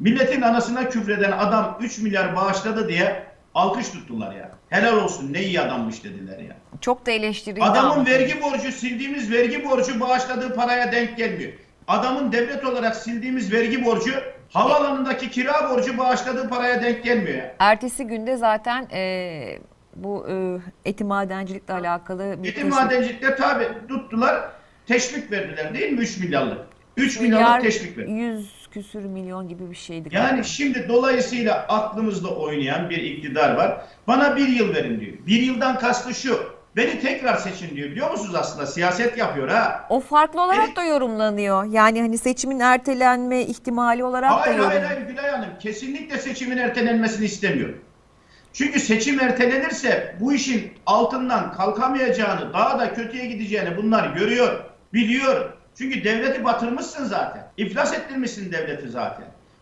Milletin anasına küfreden adam 3 milyar bağışladı diye alkış tuttular ya. Helal olsun ne iyi adammış dediler ya. Çok da eleştirildi. Adamın ama. vergi borcu sildiğimiz vergi borcu bağışladığı paraya denk gelmiyor. Adamın devlet olarak sildiğimiz vergi borcu havaalanındaki kira borcu bağışladığı paraya denk gelmiyor ya. Ertesi günde zaten e, bu e, eti madencilikle alakalı bir Eti teşvik- madencilikte tabi tuttular teşvik verdiler değil mi 3 milyarlık? 3 milyar milyarlık teşvik verdiler. 100 küsür milyon gibi bir şeydi. Yani şimdi dolayısıyla aklımızda oynayan bir iktidar var. Bana bir yıl verin diyor. Bir yıldan kastı şu. Beni tekrar seçin diyor. Biliyor musunuz aslında siyaset yapıyor ha. O farklı olarak Evet. da yorumlanıyor. Yani hani seçimin ertelenme ihtimali olarak Hayır da hayır yorum. hayır Gülay Hanım. Kesinlikle seçimin ertelenmesini istemiyor. Çünkü seçim ertelenirse bu işin altından kalkamayacağını, daha da kötüye gideceğini bunlar görüyor, biliyor. Çünkü devleti batırmışsın zaten. İflas ettirmişsin devleti zaten.